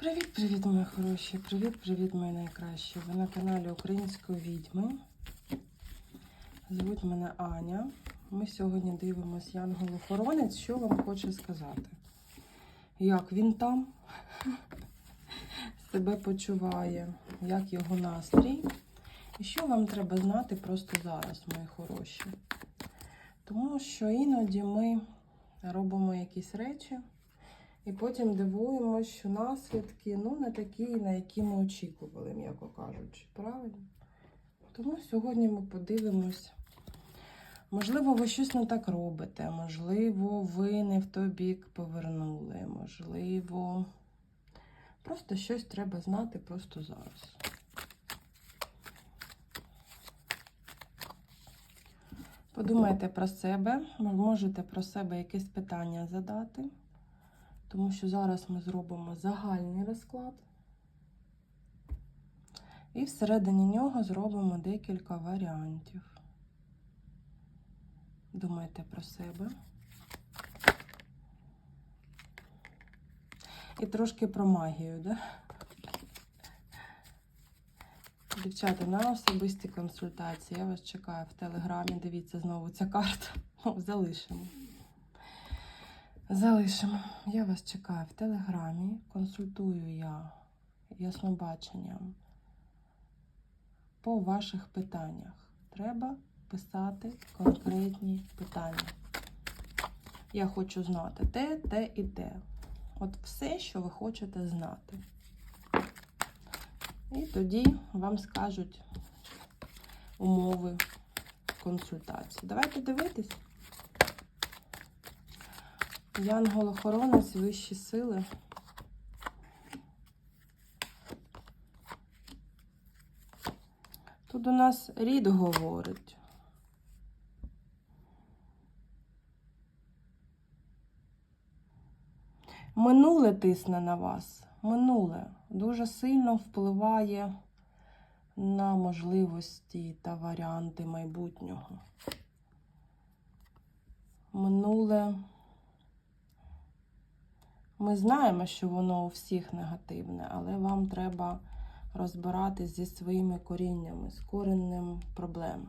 Привіт-привіт, мої хороші! Привіт-привіт, мої найкращі! Ви на каналі Української відьми. Звуть мене Аня. Ми сьогодні дивимося Янгол-охоронець. Що вам хоче сказати? Як він там себе почуває, як його настрій. І що вам треба знати просто зараз, мої хороші? Тому що іноді ми робимо якісь речі. І потім дивуємося, що наслідки ну, не такі, на які ми очікували, м'яко кажучи. Правильно? Тому сьогодні ми подивимось. Можливо, ви щось не так робите, можливо, ви не в той бік повернули, можливо, просто щось треба знати просто зараз. Подумайте про себе, можете про себе якесь питання задати. Тому що зараз ми зробимо загальний розклад. І всередині нього зробимо декілька варіантів. Думайте про себе. І трошки про магію, да? Дівчата, на особисті консультації. Я вас чекаю в телеграмі. Дивіться знову ця карта. Ну, залишимо. Залишимо. Я вас чекаю в телеграмі. Консультую я яснобаченням по ваших питаннях. Треба писати конкретні питання. Я хочу знати те, те і те. От все, що ви хочете знати. І тоді вам скажуть умови консультації. Давайте дивитись. Янгол-охоронець, вищі сили. Тут у нас рід говорить. Минуле тисне на вас. Минуле дуже сильно впливає на можливості та варіанти майбутнього. Минуле. Ми знаємо, що воно у всіх негативне, але вам треба розбиратись зі своїми коріннями, з коренним проблем.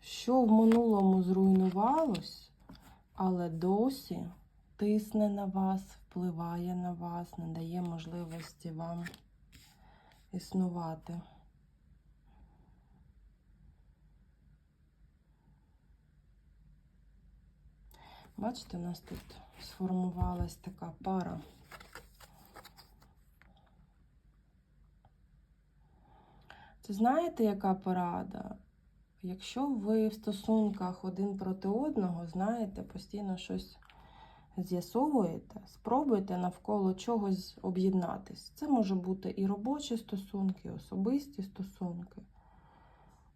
Що в минулому зруйнувалось, але досі тисне на вас, впливає на вас, не дає можливості вам існувати. Бачите, у нас тут сформувалась така пара. Це знаєте, яка порада? Якщо ви в стосунках один проти одного, знаєте, постійно щось з'ясовуєте, спробуйте навколо чогось об'єднатись. Це може бути і робочі стосунки, і особисті стосунки.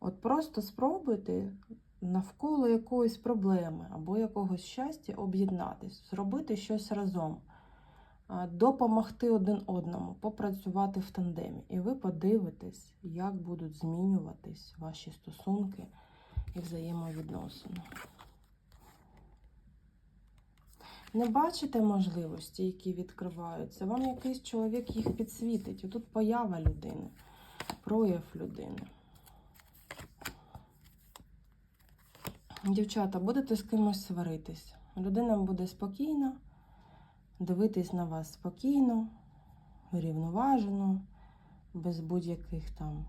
От просто спробуйте навколо якоїсь проблеми або якогось щастя об'єднатись, зробити щось разом, допомогти один одному, попрацювати в тандемі. І ви подивитесь, як будуть змінюватись ваші стосунки і взаємовідносини. Не бачите можливості, які відкриваються. Вам якийсь чоловік їх підсвітить. І тут поява людини, прояв людини. Дівчата, будете з кимось сваритись. Людина буде спокійна, дивитись на вас спокійно, рівноважено, без будь-яких там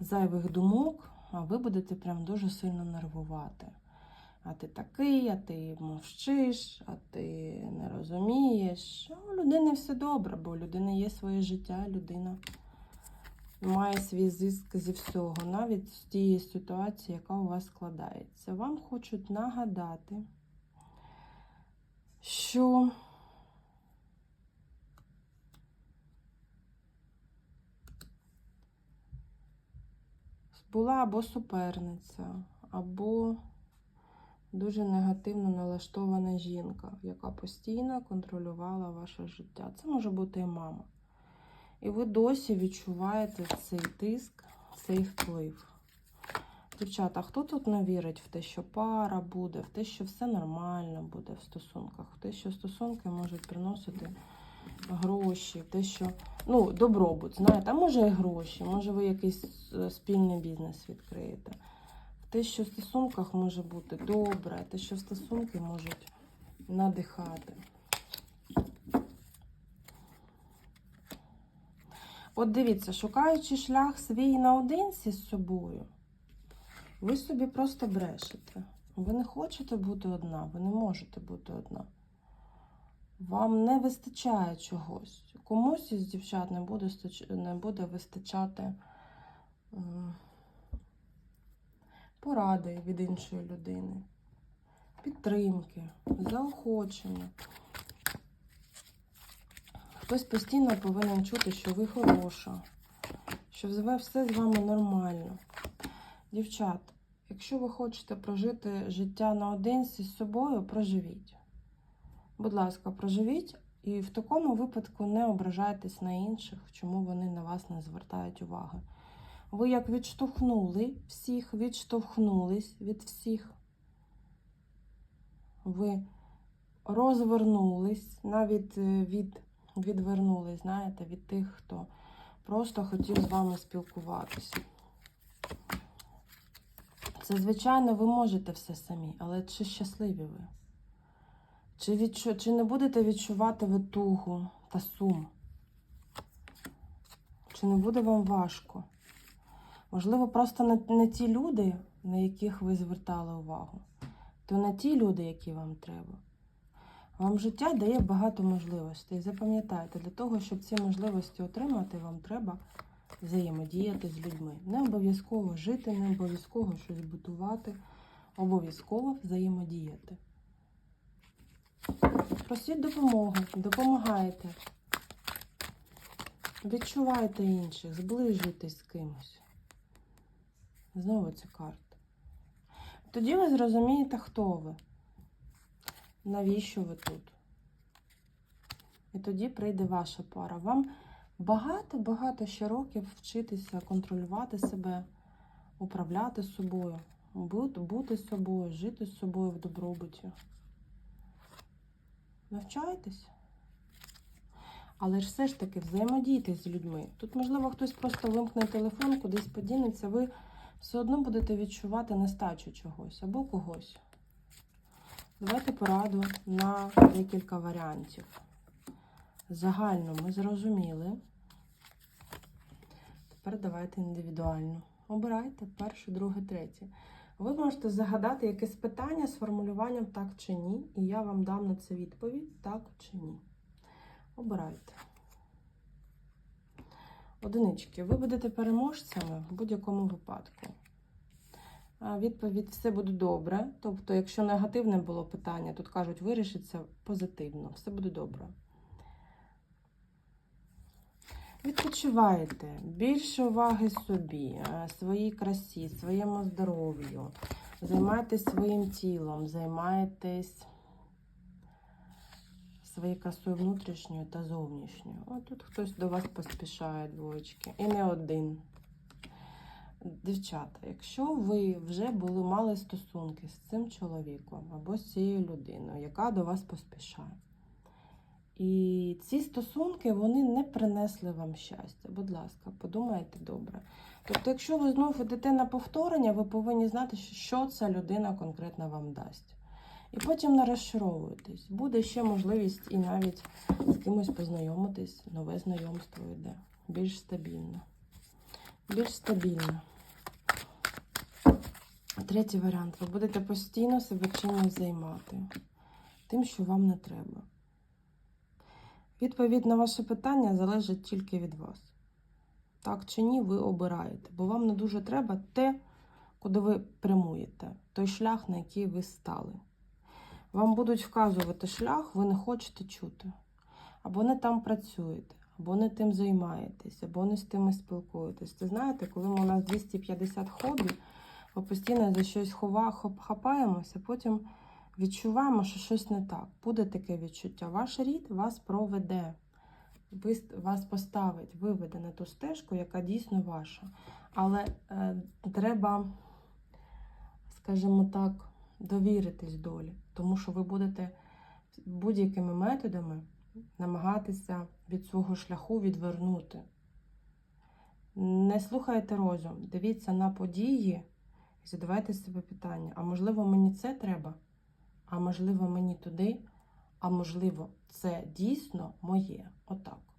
зайвих думок, а ви будете прям дуже сильно нервувати. А ти такий, а ти мовчиш, а ти не розумієш. У людини все добре, бо у людини є своє життя, людина має свій зиск зі всього, навіть з тієї ситуації, яка у вас складається. Вам хочуть нагадати, що була або суперниця, або дуже негативно налаштована жінка, яка постійно контролювала ваше життя. Це може бути і мама. І ви досі відчуваєте цей тиск, цей вплив. Дівчата, хто тут не вірить в те, що пара буде, в те, що все нормально буде в стосунках, в те, що стосунки можуть приносити гроші, в те, що ну, добробут, знаєте, а може і гроші, може ви якийсь е, спільний бізнес відкриєте. В те, що в стосунках може бути добре, те, що стосунки можуть надихати. От дивіться, шукаючи шлях свій наодинці з собою, ви собі просто брешете. Ви не хочете бути одна, ви не можете бути одна. Вам не вистачає чогось. Комусь із дівчат не буде, не буде вистачати ем, поради від іншої людини, підтримки, заохочення. Хтось постійно повинен чути, що ви хороша, що все з вами нормально. Дівчат, якщо ви хочете прожити життя наодинці з собою, проживіть. Будь ласка, проживіть і в такому випадку не ображайтесь на інших, чому вони на вас не звертають уваги. Ви як відштовхнули всіх, відштовхнулись від всіх. Ви розвернулись, навіть е, від, відвернулись, знаєте, від тих, хто просто хотів з вами спілкуватися. Це, звичайно, ви можете все самі, але чи щасливі ви? Чи, відчу... чи не будете відчувати ви тугу та сум? Чи не буде вам важко? Можливо, просто не, не ті люди, на яких ви звертали увагу, то не ті люди, які вам треба. Вам життя дає багато можливостей. Запам'ятайте, для того, щоб ці можливості отримати, вам треба взаємодіяти з людьми. Не обов'язково жити, не обов'язково щось будувати, обов'язково взаємодіяти. Просіть допомогу, допомагайте. Відчувайте інших, зближуйтесь з кимось. Знову ці карти. Тоді ви зрозумієте, хто ви, навіщо ви тут. І тоді прийде ваша пара. Вам багато-багато ще років вчитися контролювати себе, управляти собою, бути, собою, жити з собою в добробуті. Навчайтесь. Але ж все ж таки взаємодійте з людьми. Тут, можливо, хтось просто вимкне телефон, кудись подінеться, ви все одно будете відчувати нестачу чогось або когось. Давайте пораду на декілька варіантів. Загально ми зрозуміли. Тепер давайте індивідуально. Обирайте перше, друге, третє. Ви можете загадати якесь питання з формулюванням так чи ні, і я вам дам на це відповідь так чи ні. Обирайте. Одинички. Ви будете переможцями в будь-якому випадку. Відповідь все буде добре. Тобто, якщо негативне було питання, тут кажуть, вирішиться позитивно, все буде добре. Відпочивайте більше уваги собі, е, своїй красі, своєму здоров'ю. Займайтесь своїм тілом, займайтесь своєю красою внутрішньою та зовнішньою. О, тут хтось до вас поспішає, двоєчки. І не один. Дівчата, якщо ви вже були мали стосунки з цим чоловіком або з цією людиною, яка до вас поспішає. І ці стосунки вони не принесли вам щастя. Будь ласка, подумайте добре. Тобто, якщо ви знову йдете на повторення, ви повинні знати, що ця людина конкретно вам дасть. І потім не розчаровуєтесь. Буде ще можливість і навіть з кимось познайомитись, нове знайомство йде. Більш стабільно. Більш стабільно. Третій варіант. Ви будете постійно себе чимось займати. Тим, що вам не треба. Відповідь на ваше питання залежить тільки від вас. Так чи ні, ви обираєте, бо вам не дуже треба те, куди ви прямуєте, той шлях, на який ви стали. Вам будуть вказувати шлях, ви не хочете чути. Або не там працюєте, або не тим займаєтесь, або не з тими спілкуєтесь. Це знаєте, коли у нас 250 хобі, ми постійно за щось хова, хоп- хапаємося, потім відчуваємо, що щось не так. Буде таке відчуття. Ваш рід вас проведе, вас поставить, виведе на ту стежку, яка дійсно ваша. Але е, треба скажімо так, довіритись долі, тому що ви будете будь-якими методами намагатися від свого шляху відвернути. Не слухайте розум, дивіться на події задавайте себе питання: а можливо, мені це треба? А можливо, мені туди? А можливо, це дійсно моє. Отак.